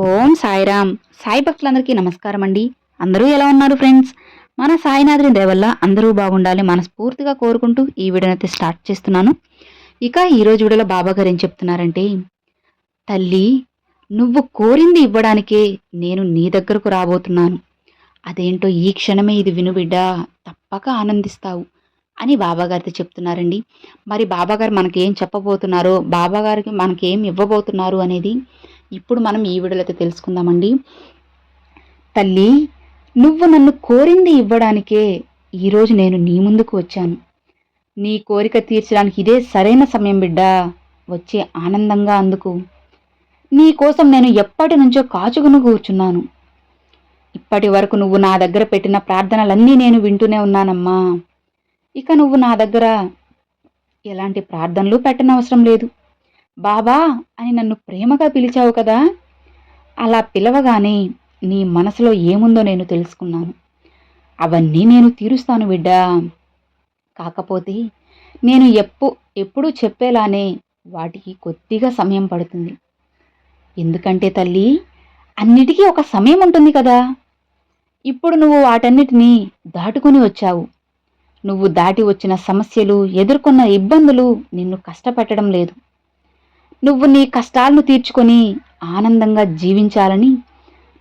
ఓం సాయిరామ్. సాయి భక్తులందరికీ నమస్కారం అండి అందరూ ఎలా ఉన్నారు ఫ్రెండ్స్? మన సాయినాథుని దేవల్ల అందరూ బాగుండాలి మనస్ఫూర్తిగా కోరుకుంటూ ఈ వీడియోని అయితే స్టార్ట్ చేస్తున్నాను. ఇక ఈరోజు వీడియోలో బాబా గారు ఏం చెప్తున్నారంటే తల్లి నువ్వు కోరింది ఇవ్వడానికే నేను నీ దగ్గరకు రాబోతున్నాను. అదేంటో ఈ క్షణమే ఇది విను బిడ్డ తప్పక ఆనందిస్తావు అని బాబాగారితో చెప్తున్నారండి. మరి బాబాగారు మనకి ఏం చెప్పబోతున్నారో బాబాగారికి మనకేం ఇవ్వబోతున్నారు అనేది ఇప్పుడు మనం ఈ వీడియోలో అయితే తెలుసుకుందామండి. తల్లి నువ్వు నన్ను కోరింది ఇవ్వడానికే ఈరోజు నేను నీ ముందుకు వచ్చాను. నీ కోరిక తీర్చడానికి ఇదే సరైన సమయం బిడ్డా. వచ్చే ఆనందంగా అందుకు. నీ కోసం నేను ఎప్పటి నుంచో కాచుకుని కూర్చున్నాను. ఇప్పటి వరకు నువ్వు నా దగ్గర పెట్టిన ప్రార్థనలన్నీ నేను వింటూనే ఉన్నానమ్మా. ఇక నువ్వు నా దగ్గర ఎలాంటి ప్రార్థనలు పెట్టనవసరం లేదు. బాబా అని నన్ను ప్రేమగా పిలిచావు కదా. అలా పిలవగానే నీ మనసులో ఏముందో నేను తెలుసుకున్నాను. అవన్నీ నేను తీరుస్తాను బిడ్డా. కాకపోతే నేను ఎప్పు ఎప్పుడూ చెప్పేలానే వాటికి కొద్దిగా సమయం పడుతుంది. ఎందుకంటే తల్లి అన్నిటికీ ఒక సమయం ఉంటుంది కదా. ఇప్పుడు నువ్వు వాటన్నిటినీ దాటుకుని వచ్చావు. నువ్వు దాటి వచ్చిన సమస్యలు ఎదుర్కొన్న ఇబ్బందులు నిన్ను కష్టపెట్టడం లేదు. నువ్వు నీ కష్టాలను తీర్చుకొని ఆనందంగా జీవించాలని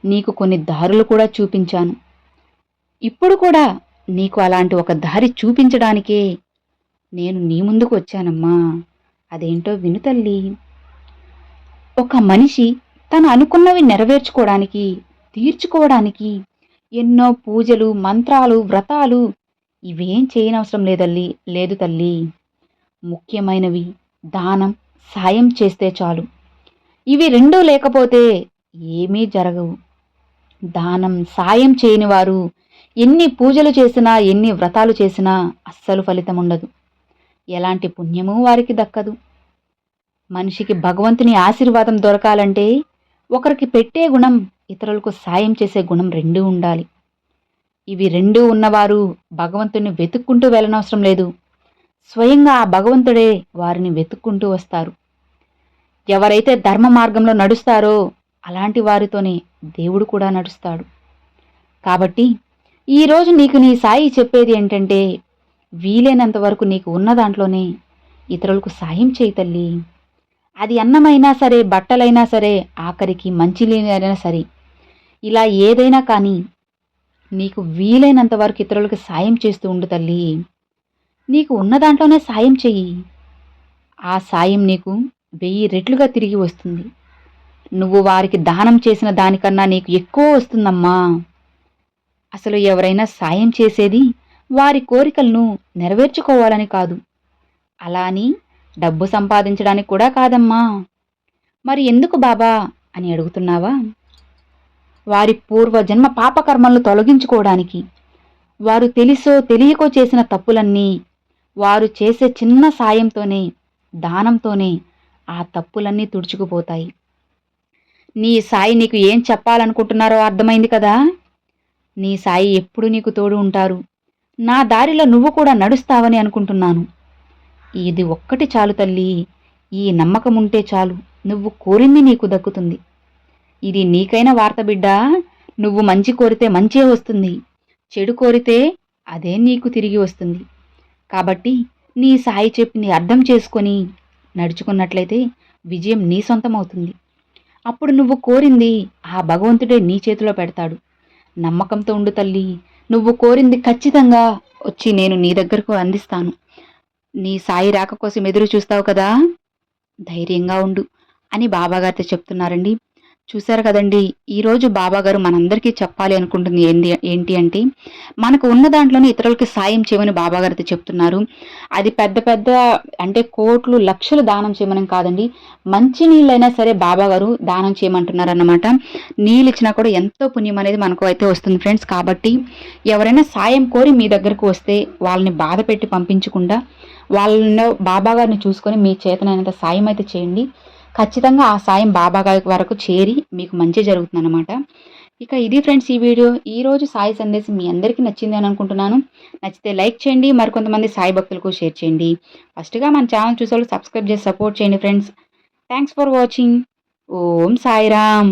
నీకు కొన్ని దారులు కూడా చూపించాను. ఇప్పుడు కూడా నీకు అలాంటి ఒక దారి చూపించడానికే నేను నీ ముందుకు వచ్చానమ్మా. అదేంటో విను తల్లి. ఒక మనిషి తను అనుకున్నవి నెరవేర్చుకోవడానికి తీర్చుకోవడానికి ఎన్నో పూజలు మంత్రాలు వ్రతాలు ఇవేం చేయనవసరం లేదల్లి లేదు తల్లి. ముఖ్యమైనవి దానం సాయం చేస్తే చాలు. ఇవి రెండూ లేకపోతే ఏమీ జరగవు. దానం సాయం చేయని వారు ఎన్ని పూజలు చేసినా ఎన్ని వ్రతాలు చేసినా అస్సలు ఫలితం ఉండదు. ఎలాంటి పుణ్యము వారికి దక్కదు. మనిషికి భగవంతుని ఆశీర్వాదం దొరకాలంటే ఒకరికి పెట్టే గుణం ఇతరులకు సాయం చేసే గుణం రెండూ ఉండాలి. ఇవి రెండూ ఉన్నవారు భగవంతుని వెతుక్కుంటూ వెళ్ళనవసరం లేదు. స్వయంగా ఆ భగవంతుడే వారిని వెతుక్కుంటూ వస్తారు. ఎవరైతే ధర్మ మార్గంలో నడుస్తారో అలాంటి వారితోనే దేవుడు కూడా నడుస్తాడు. కాబట్టి ఈరోజు నీకు నీ సాయి చెప్పేది ఏంటంటే వీలైనంత వరకు నీకు ఉన్న దాంట్లోనే ఇతరులకు సాయం చేయి తల్లి. అది అన్నమైనా సరే బట్టలైనా సరే ఆఖరికి మంచి లేనైనా సరే ఇలా ఏదైనా కానీ నీకు వీలైనంత వరకు ఇతరులకు సాయం చేస్తూ ఉండు తల్లి. నీకు ఉన్న దాంట్లోనే సాయం చెయ్యి. ఆ సాయం నీకు వెయ్యి రెట్లుగా తిరిగి వస్తుంది. నువ్వు వారికి దానం చేసిన దానికన్నా నీకు ఎక్కువ వస్తుందమ్మా. అసలు ఎవరైనా సాయం చేసేది వారి కోరికలను నెరవేర్చుకోవాలని కాదు. అలా అని డబ్బు సంపాదించడానికి కూడా కాదమ్మా. మరి ఎందుకు బాబా అని అడుగుతున్నావా? వారి పూర్వజన్మ పాపకర్మలను తొలగించుకోవడానికి వారు తెలిసో తెలియకో చేసిన తప్పులన్నీ వారు చేసే చిన్న సాయంతోనే దానంతోనే ఆ తప్పులన్నీ తుడుచుకుపోతాయి. నీ సాయి నీకు ఏం చెప్పాలనుకుంటున్నారో అర్థమైంది కదా? నీ సాయి ఎప్పుడు నీకు తోడు ఉంటారు? నా దారిలో నువ్వు కూడా నడుస్తావని అనుకుంటున్నాను. ఇది ఒక్కటి చాలు తల్లి ఈ నమ్మకం ఉంటే చాలు నువ్వు కోరింది నీకు దక్కుతుంది. ఇది నీకైన వార్త బిడ్డా నువ్వు మంచి కోరితే మంచే వస్తుంది. చెడు కోరితే అదే నీకు తిరిగి వస్తుంది. కాబట్టి నీ సాయి చెప్పింది అర్థం చేసుకొని నడుచుకున్నట్లయితే విజయం నీ సొంతమవుతుంది. అప్పుడు నువ్వు కోరింది ఆ భగవంతుడే నీ చేతిలో పెడతాడు. నమ్మకంతో ఉండు తల్లి నువ్వు కోరింది ఖచ్చితంగా వచ్చి నేను నీ దగ్గరకు అందిస్తాను. నీ సాయి రాక కోసం ఎదురు చూస్తావు కదా? ధైర్యంగా ఉండు అని బాబాగారితో చెప్తున్నారండి. చూశారు కదండి. ఈరోజు బాబాగారు మనందరికీ చెప్పాలి అనుకుంటుంది ఏంటి ఏంటి అంటే మనకు ఉన్న దాంట్లోనే ఇతరులకి సాయం చేయమని బాబాగారు అయితే చెప్తున్నారు. అది పెద్ద పెద్ద అంటే కోట్లు లక్షలు దానం చేయమని కాదండి. మంచి నీళ్ళైనా సరే బాబాగారు దానం చేయమంటున్నారు అన్నమాట నీళ్ళు ఇచ్చినా కూడా ఎంతో పుణ్యం అనేది మనకు అయితే వస్తుంది ఫ్రెండ్స్. కాబట్టి ఎవరైనా సాయం కోరి మీ దగ్గరకు వస్తే వాళ్ళని బాధ పెట్టి పంపించకుండా వాళ్ళ బాబాగారిని చూసుకొని మీ చేతనైనంత సాయం అయితే చేయండి. ఖచ్చితంగా ఆ సాయం బాబా గారి వరకు చేరి మీకు మంచి జరుగుతుందన్నమాట. ఇక ఇది ఫ్రెండ్స్ ఈ వీడియో. ఈ రోజు సాయి సందేశం మీ అందరికీ నచ్చింది అని అనుకుంటున్నాను. నచ్చితే లైక్ చేయండి మరికొంతమంది సాయి భక్తులకు షేర్ చేయండి. ఫస్ట్గా మన ఛానల్ చూసే సబ్స్క్రైబ్ చేసి సపోర్ట్ చేయండి friends. Thanks for watching. Om Sairam.